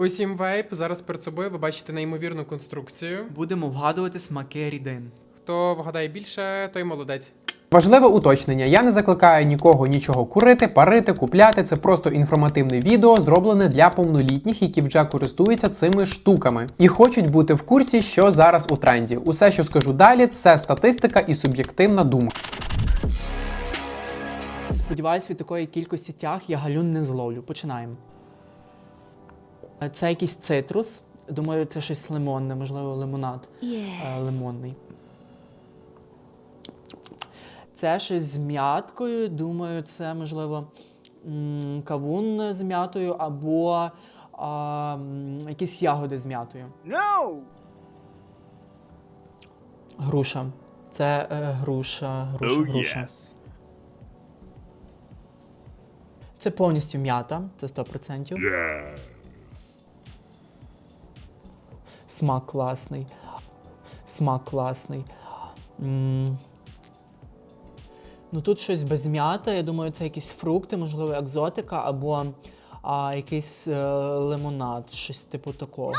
Усім вейп. Зараз перед собою ви бачите неймовірну конструкцію. Будемо вгадувати смаки рідин. Хто вгадає більше, той молодець. Важливе уточнення: я не закликаю нікого нічого курити, парити, купляти. Це просто інформативне відео, зроблене для повнолітніх, які вже користуються цими штуками і хочуть бути в курсі, що зараз у тренді. Усе, що скажу далі, це статистика і суб'єктивна думка. Сподіваюсь, від такої кількості тяг я галюн не зловлю. Починаємо. Е, Це якийсь цитрус. Думаю, це щось лимонне, можливо, лимонад е, лимонний. Це щось з м'яткою. Думаю, це можливо кавун з м'ятою або а, якісь ягоди з м'ятою. No! Груша. Це е, груша, груша, Oh, груша. yes. Це повністю м'ята, це 100%. Yes. Смак класний. Смак класний. М. Ну тут щось без м'ята. Я думаю, це якісь фрукти, можливо, екзотика або а, якийсь е, лимонад, щось типу такого.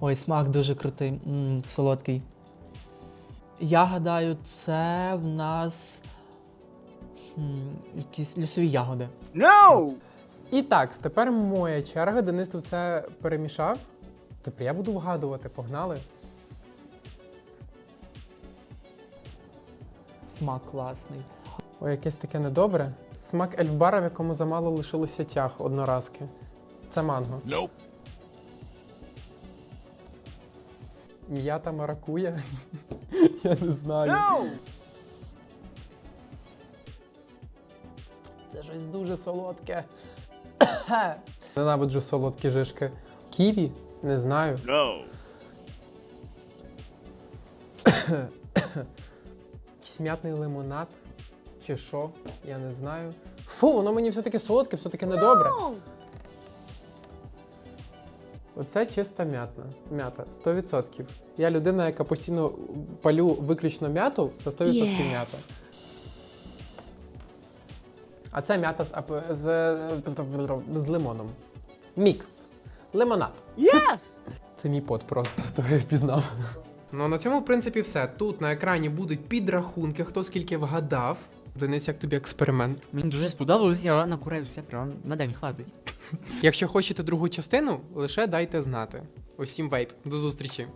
Ой, смак дуже крутий, м, солодкий. Я гадаю, це в нас м, якісь лісові ягоди. No! І так, тепер моя черга. Денис тут все перемішав. Тепер я буду вгадувати, погнали. Смак класний. Ой, якесь таке недобре. Смак ельфбара, в якому замало лишилося тяг одноразки. Це манго. Nope. М'ята маракуя. Я не знаю. No! Це щось дуже солодке. Ненавиджу солодкі жишки. Ківі? Не знаю. No. Якийсь м'ятний лимонад. Чи що? Я не знаю. Фу, воно мені все-таки солодке, все-таки недобре. Оце чиста м'ятна. М'ята, 100%. Я людина, яка постійно палю виключно м'яту, це 100% м'ята. А це м'ята з, ап- з, з лимоном. Мікс. Лимонад. Yes! Це мій пот просто, то я впізнав. Ну на цьому, в принципі, все. Тут на екрані будуть підрахунки, хто скільки вгадав. Денис, як тобі експеримент? Мені дуже сподобалось, я накурився прям на день хватить. Якщо хочете другу частину, лише дайте знати. Усім вейп. До зустрічі.